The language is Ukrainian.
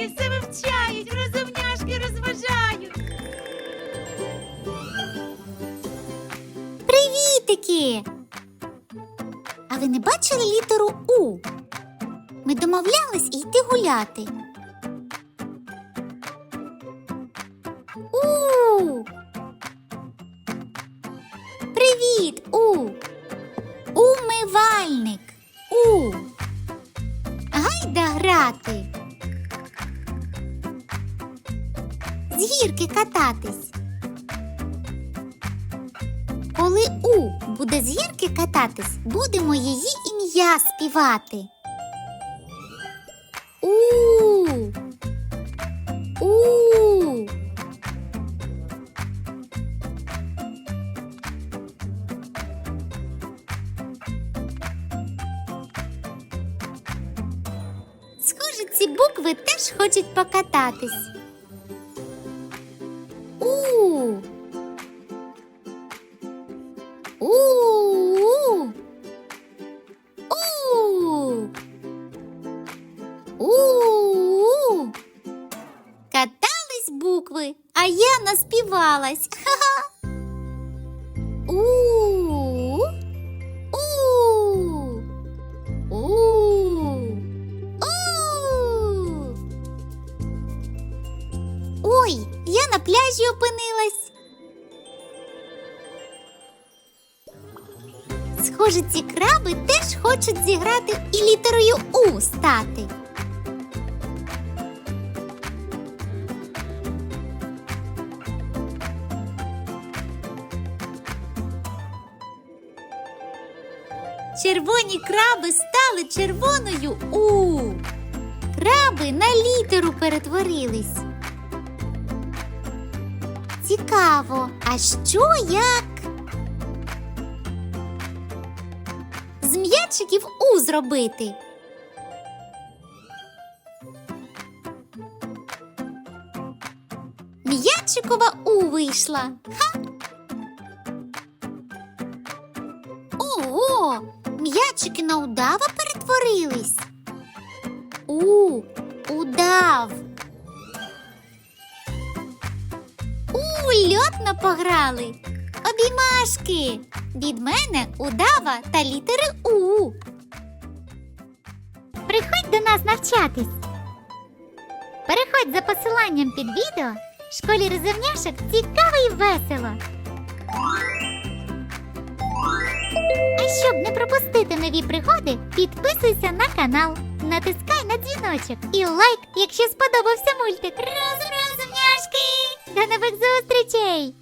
розумняшки все вивчають, розумняшки розважають. Привітики! А ви не бачили літеру У? Ми домовлялись йти гуляти. У. Привіт, У. Умивальник. У. Гайда грати. З гірки кататись. Коли У буде з гірки кататись, будемо її ім'я співати. У. У. Схоже, ці букви теж хочуть покататись. У. У. У. Катались букви, а я наспівалась. Ха-ха. У. У. У. У. Ой, я на пляжі опинилась. Схоже, ці краби теж хочуть зіграти і літерою У стати. Червоні краби стали червоною У. Краби на літеру перетворились. Цікаво, а що як? М'ячиків У зробити. М'ячикова У вийшла. Ха! Ого! М'ячики на удава перетворились. У, удав. У, льотно пограли. Обіймашки. Від мене удава та літери У. Приходь до нас навчатись. Переходь за посиланням під відео. Школі розумняшок цікаво і весело. А щоб не пропустити нові пригоди, підписуйся на канал, натискай на дзвіночок і лайк, якщо сподобався мультик. Розумняшки! До нових зустрічей!